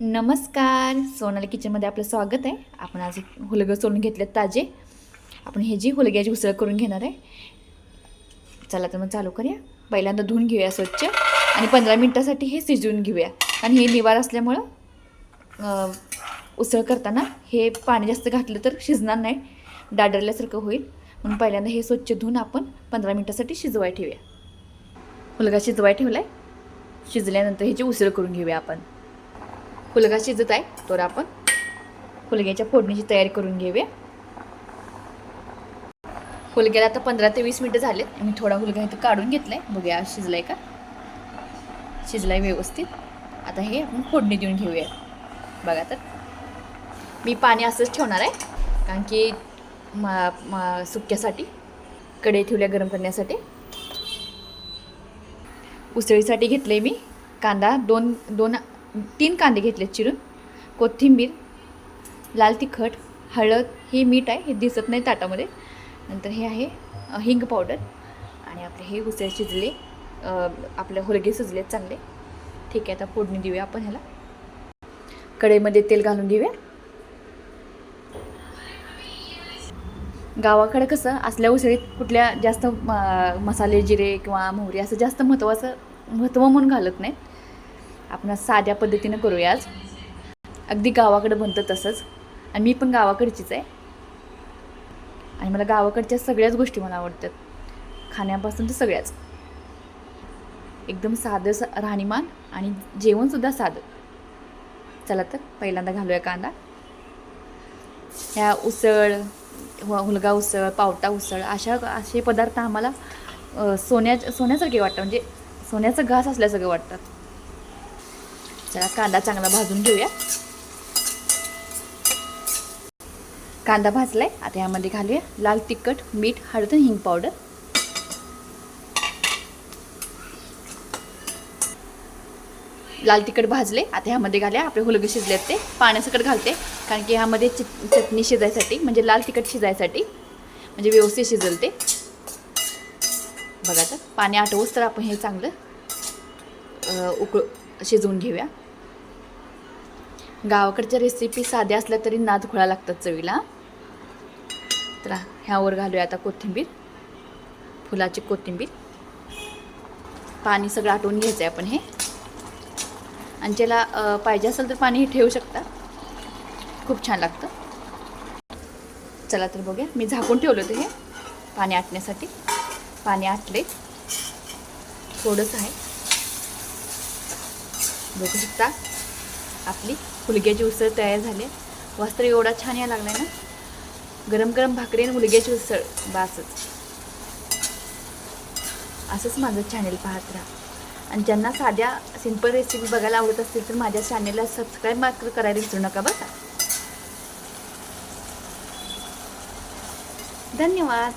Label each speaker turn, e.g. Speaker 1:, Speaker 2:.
Speaker 1: नमस्कार. सोनाली किचनमध्ये आपलं स्वागत आहे. आपण आज एक हुलगं सोडून घेतलेत ताजे. आपण हे जी हुलग्याची उसळ करून घेणार आहे चला तर मग चालू करूया. पहिल्यांदा धुवून घेऊया स्वच्छ आणि पंधरा मिनटासाठी हे शिजवून घेऊया. कारण हे निवार असल्यामुळं उसळ करताना हे पाणी जास्त घातलं तर शिजणार नाही. डाडरल्यासारखं होईल. म्हणून पहिल्यांदा हे स्वच्छ धुवून आपण पंधरा मिनटासाठी शिजवाय ठेवूया. हुलगा शिजवाय ठेवला आहे शिजल्यानंतर ह्याची उसळ करून घेऊया आपण. फुलगा शिजत आहे. तर आपण फुलग्याच्या फोडणीची तयारी करून घेऊया. फुलग्याला आता पंधरा ते वीस मिनटं झालेत. मी थोडा फुलगा इथं काढून घेतलाय. बघूया शिजलाय का? शिजलाय व्यवस्थित. आता हे आपण फोडणी देऊन घेऊया. बघा तर. मी पाणी असंच ठेवणार आहे. कारण की मा मा सुक्यासाठी कढई ठेवल्या गरम करण्यासाठी. उसळीसाठी घेतले मी कांदा. दोन दोन तीन कांदे घेतले चिरून. कोथिंबीर लाल तिखट हळद हे मीठ आहे हे दिसत नाही ताटामध्ये. नंतर हे आहे हिंग पावडर आणि आपले हे उसळ शिजले आपले होलगे शिजले चांगले. ठीक आहे आता फोडणी देऊया आपण ह्याला. कढईमध्ये तेल घालून घेऊया. गावाकडे कसं असल्या उसळीत कुठल्या जास्त म- मसाले जिरे किंवा मोहरी असं जास्त महत्त्वाचं महत्त्व म्हणून घालत नाहीत आपण साध्या पद्धतीनं करूया आज. अगदी गावाकडे बनतं तसंच. आणि मी पण गावाकडचीच आहे. आणि मला गावाकडच्या सगळ्याच गोष्टी मला आवडतात. खाण्यापासून तर सगळ्याच. एकदम साधं स राहणीमान आणि जेवणसुद्धा साधं. चला तर पहिल्यांदा घालूया कांदा. ह्या उसळ हुलगा उसळ पावटा उसळ अशा असे पदार्थ आम्हाला सोन्या सोन्यासारखे वाटतं म्हणजे सोन्याचं घास असल्यासारखे वाटतात. चला कांदा चांगला भाजून घेऊया. कांदा भाजलाय आता यामध्ये घालूया लाल तिखट मीठ हळद आणि हिंग पावडर लाल तिखट भाजले आता ह्यामध्ये घाल्या आपले हुलगे शिजलेत ते. पाण्यासकट घालते कारण की ह्यामध्ये चटणी शिजायसाठी म्हणजे लाल तिखट शिजायसाठी म्हणजे व्यवस्थित शिजल ते. बघा तर पाणी आटवूच तर आपण हे चांगलं उकळ शिजवून घेऊया. गावाकडच्या रेसिपी साध्या असल्या तरी नाद खोळा लागतात चवीला. तर ह्यावर घालूया आता कोथिंबीर फुलाची कोथिंबीर. पाणी सगळं आटवून घ्यायचं आहे आपण हे. आणि ज्याला पाहिजे असेल तर पाणी ठेवू शकता. खूप छान लागतं. चला तर बघूया. मी झाकून ठेवलं होतं हे. पाणी आटण्यासाठी. पाणी आटले. थोडंसं आहे. बघू शकता आपली हुलग्याची उसळ तयार झाली वस्त्र एवढा छान या लागलाय ना. गरम गरम भाकरी आणि हुलग्याची उसळ. बासच. असंच माझं चॅनेल पाहत राहा. आणि ज्यांना साध्या सिंपल रेसिपी बघायला आवडत असतील तर माझ्या चॅनेलला सबस्क्राईब मात्र करायला विसरू नका बघा धन्यवाद.